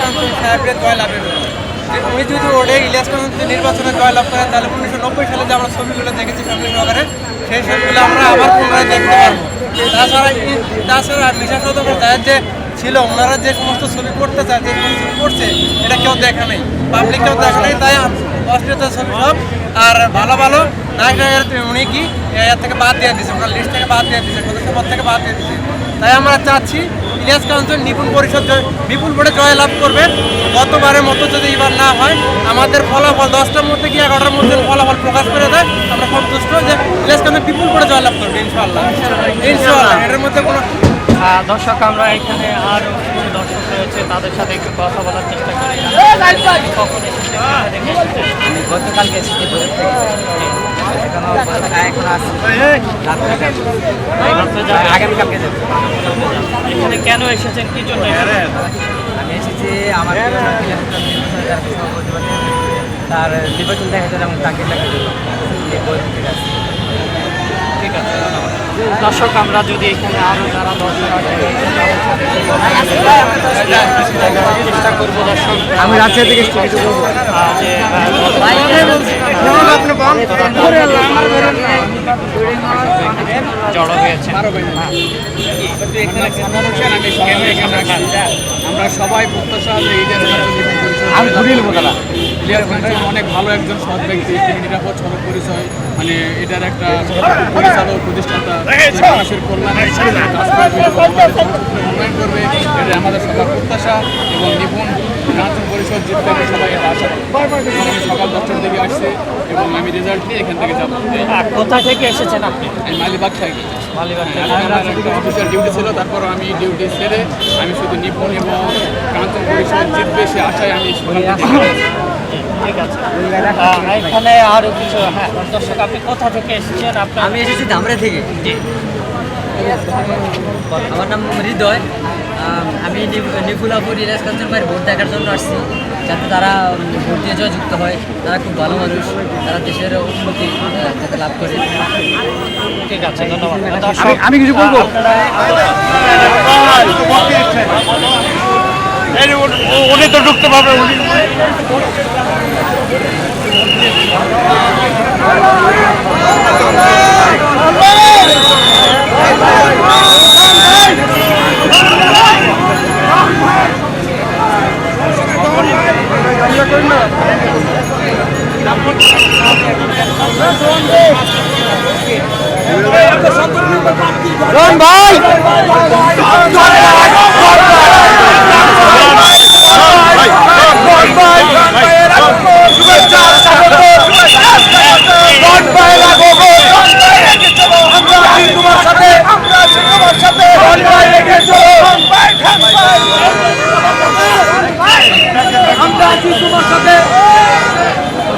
কাঞ্চন সাহেবের। যে উনি যদি ওড়ে ইলিয়াস কাঞ্চন যদি নির্বাচনে জয়লাভ করেন তাহলে উনিশশো নব্বই সালে যে আমরা ছবিগুলো দেখেছি ফ্যামিলি সহকারে সেই ছবিগুলো আমরা আবার পুনরায় দেখতে পারব। তাছাড়া তাছাড়া বিশেষ সদস্য যাদের যে ছিল, ওনারা যে সমস্ত ছবি করতে চায়, যে ছবি করছে, এটা কেউ দেখা নেই। পাবলিক কেউ দেখা নেই, তাই অশ্লীলতার ছবি সব, আর ভালো ভালো নায়ক উনি কি এর থেকে বাদ দিয়ে দিয়েছে, ওনার লিস্ট থেকে বাদ দিয়ে দিয়েছে সদস্য পদ থেকে বাদ দিয়ে দিয়েছে। তাই আমরা চাচ্ছি ইলিয়াস কাঞ্চন নিপুণ পরিষদ বিপুল ভোটে জয়লাভ করবে। গতবারের মতো যদি এবার না হয় আমাদের ফলাফল দশটার মধ্যে কি এগারোটার মধ্যে ফলাফল প্রকাশ করে দেয়? আমরা সন্তুষ্ট যে ইলিয়াস কাঞ্চন বিপুল ভোটে জয়লাভ করবে ইনশাল্লাহ ইনশাল্লাহ এর মধ্যে কোনো দর্শক আমরা এখানে আরও কিছু দর্শক রয়েছে তাদের সাথে একটু কথা বলার চেষ্টা করি। কখন এসেছে? আমি গতকালকে এসেছি ভোরের থেকে এখন আসছি? আগামীকালকে যাব এখানে কেন এসেছেন? কি জন্য এসেছেন? আমি এসেছি আমার তার নির্বাচন দেখা যায় এবং তাকে দেখা আসছি ঠিক আছে। দর্শক আমরা যদি এখানে আরও যারা দর্শক আছে করব দর্শক। আমি রাজশাহী থেকে কিছু আহ, জড়ো হয়েছে। আমরা সবাই প্রত্যাশা যে আমি ঘুরিয়ে নেব দাদা। ইলিয়াস কাঞ্চন অনেক ভালো একজন সৎ ব্যক্তি তিনি নিরাপদ সড়ক পরিচয় মানে এটার একটা পরিচালক প্রতিষ্ঠাতা মানুষের কল্যাণে কাজ করবে উন্নয়ন এটা আমাদের সবার প্রত্যাশা এবং নিপুণ কাঞ্চন পরিষদ জিতবে সবাই এটা আশা আমি সকাল দশটার দিকে আসছি এবং আমি রেজাল্ট নিয়ে এখান থেকে যাব। কোথা থেকে এসেছেন আপনি? আমি মালিবাগ থাকি মালিবাগ অফিসিয়াল ডিউটি ছিল তারপর আমি ডিউটি ছেড়ে আমি শুধু নিপুণ এবং আশায় আমি সেখান থেকে ঠিক আছে এখানে আরও কিছু হ্যাঁ দর্শক আপনি কোথা থেকে এসেছেন? আপনার আমি এসেছি ধামরা থেকে। জি। আমার নাম হৃদয়। আমি নিপ- নিপুলাপুর ইলাস কাঞ্চন ভাইয়ের ভোট দেখার জন্য আসছি যাতে তারা উম, ভোট দিয়ে জয়যুক্ত হয়। তারা খুব ভালো মানুষ তারা দেশের উন্নতি যাতে লাভ করে। ঠিক আছে ধন্যবাদ। দর্শক আমি কিছু বলব? উনি তো ঢুকতে পারবে উনি। আমরা আছি তোমার সাথে।